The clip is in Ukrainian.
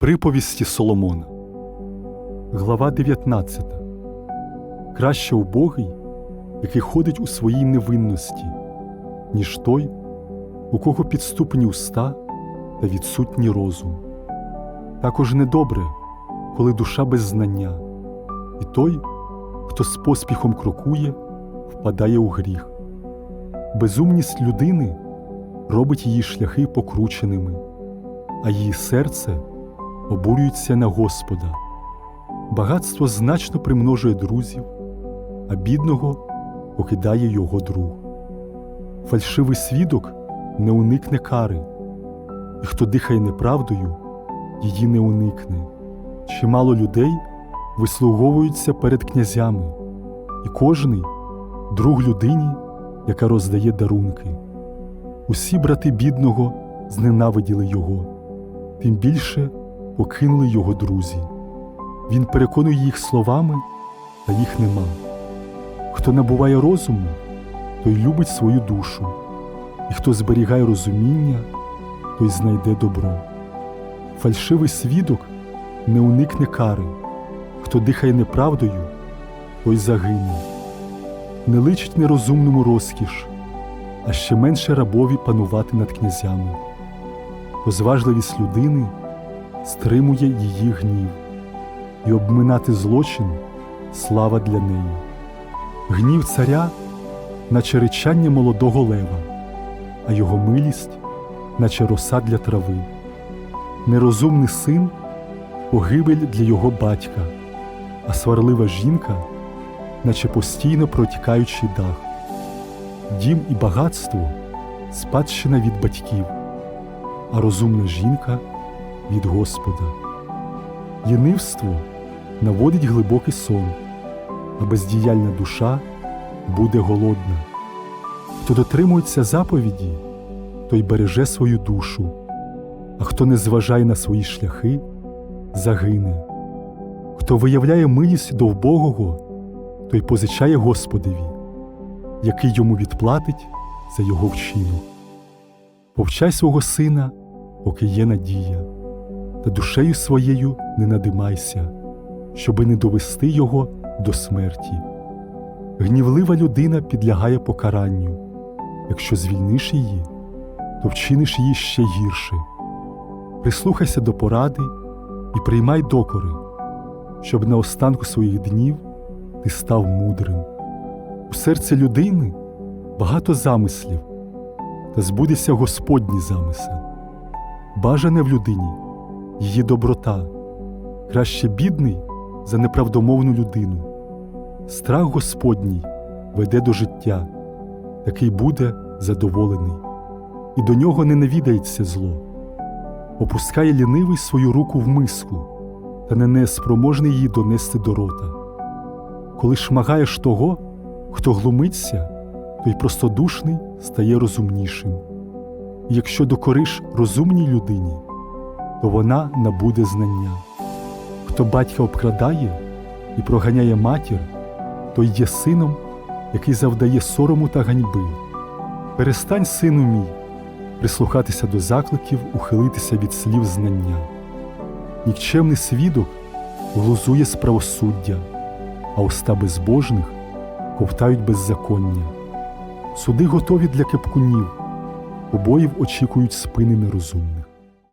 Приповісті Соломона, Глава 19 Краще убогий, який ходить у своїй невинності, ніж той, у кого підступні уста та відсутній розум. Також недобре, коли душа без знання, і той, хто з поспіхом крокує, впадає у гріх. Безумність людини робить її шляхи покрученими, а її серце обурюється на Господа. Багатство значно примножує друзів, а бідного покидає його друг. Фальшивий свідок не уникне кари, і хто дихає неправдою, її не уникне. Чимало людей вислуговуються перед князями, і кожний друг людині, яка роздає дарунки. Усі брати бідного зненавиділи його, тим більше покинули його друзі. Він переконує їх словами, та їх нема. Хто набуває розуму, той любить свою душу, і хто зберігає розуміння, той знайде добро. Фальшивий свідок не уникне кари, хто дихає неправдою, той загине. Не личить нерозумному розкіш, а ще менше рабові панувати над князями. Розважливість людини стримує її гнів, і обминати злочин слава для неї. Гнів царя, наче речання молодого лева, а його милість, наче роса для трави. Нерозумний син погибель для його батька, а сварлива жінка, наче постійно протікаючий дах. Дім і багатство спадщина від батьків, а розумна жінка від Господа. Лінивство наводить глибокий сон, а бездіяльна душа буде голодна. Хто дотримується заповіді, той береже свою душу, а хто не зважає на свої шляхи, загине. Хто виявляє милість до вбогого, той позичає Господеві, який йому відплатить за його вчинок. Повчай свого сина, поки є надія та душею своєю не надимайся, щоби не довести його до смерті. Гнівлива людина підлягає покаранню, якщо звільниш її, то вчиниш її ще гірше. Прислухайся до поради і приймай докори, щоб на останку своїх днів ти став мудрим. У серці людини багато замислів, та збудеться Господній замисел. Бажане в людині її доброта, краще бідний за неправдомовну людину. Страх Господній веде до життя, такий буде задоволений, і до нього не навідається зло. Опускає лінивий свою руку в миску, та не неспроможний її донести до рота. Коли шмагаєш того, хто глумиться, той простодушний стає розумнішим. Якщо докориш розумній людині, то вона набуде знання. Хто батька обкрадає і проганяє матір, той є сином, який завдає сорому та ганьби. Перестань, сину мій, прислухатися до закликів, ухилитися від слів знання. Нікчемний свідок глузує з правосуддя, а уста безбожних ковтають беззаконня. Суди готові для кепкунів, обоїв очікують спини нерозумних.